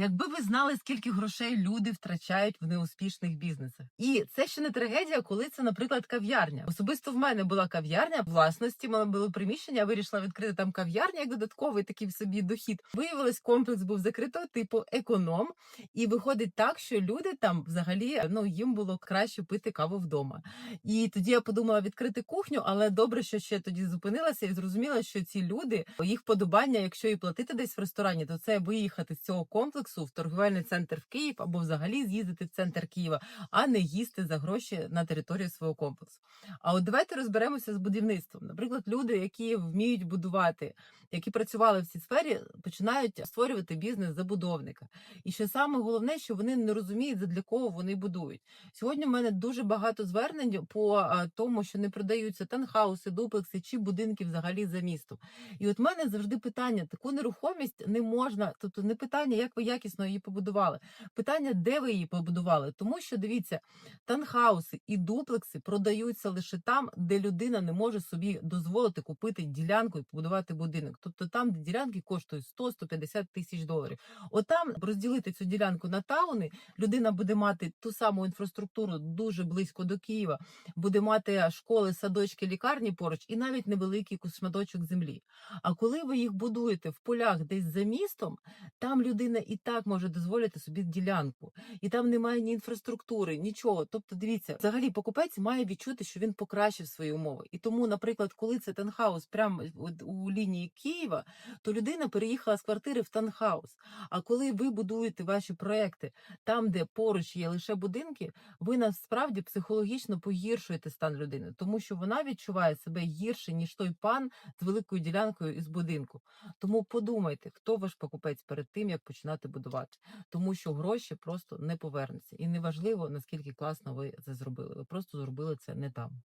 Якби ви знали, скільки грошей люди втрачають в неуспішних бізнесах, і це ще не трагедія, коли це, наприклад, кав'ярня. Особисто в мене була кав'ярня власності. в мене було приміщення. Я вирішила відкрити там кав'ярню як додатковий такий собі дохід. Виявилось, комплекс був закрито, типу економ, і виходить так, що люди там взагалі ну їм було краще пити каву вдома. І тоді я подумала відкрити кухню, але добре, що ще тоді зупинилася і зрозуміла, що ці люди їх подобання, якщо і платити десь в ресторані, то це виїхати з цього комплексу в торговельний центр в Київ або взагалі з'їздити в центр Києва, а не їсти за гроші на території свого комплексу. А от давайте розберемося з будівництвом. Наприклад, люди, які вміють будувати, які працювали в цій сфері, починають створювати бізнес забудовника. І що саме головне, що вони не розуміють, для кого вони будують. Сьогодні в мене дуже багато звернень по тому, що не продаються танхауси, дуплекси чи будинки взагалі за містом. І от в мене завжди питання: таку нерухомість не можна, тобто не питання, як ви якісно її побудували. Питання, де ви її побудували. Тому що дивіться, танхауси і дуплекси продаються лише там, де людина не може собі дозволити купити ділянку і побудувати будинок. Тобто там, де ділянки коштують 100-150 тисяч доларів. Отам розділити цю ділянку на тауни, людина буде мати ту саму інфраструктуру дуже близько до Києва, буде мати школи, садочки, лікарні поруч, і навіть невеликий шматочок землі. А коли ви їх будуєте в полях десь за містом, там людина і так може дозволити собі ділянку, і там немає ні інфраструктури, нічого. Тобто, дивіться, взагалі покупець має відчути, що він покращив свої умови. І тому, наприклад, коли це танхаус прямо у лінії Києва, то людина переїхала з квартири в танхаус. А коли ви будуєте ваші проекти там, де поруч є лише будинки, ви насправді психологічно погіршуєте стан людини, тому що вона відчуває себе гірше ніж той пан з великою ділянкою із будинку. Тому подумайте, хто ваш покупець перед тим, як починати будувати, тому що гроші просто не повернуться, і неважливо наскільки класно ви це зробили. Ви просто зробили це не там.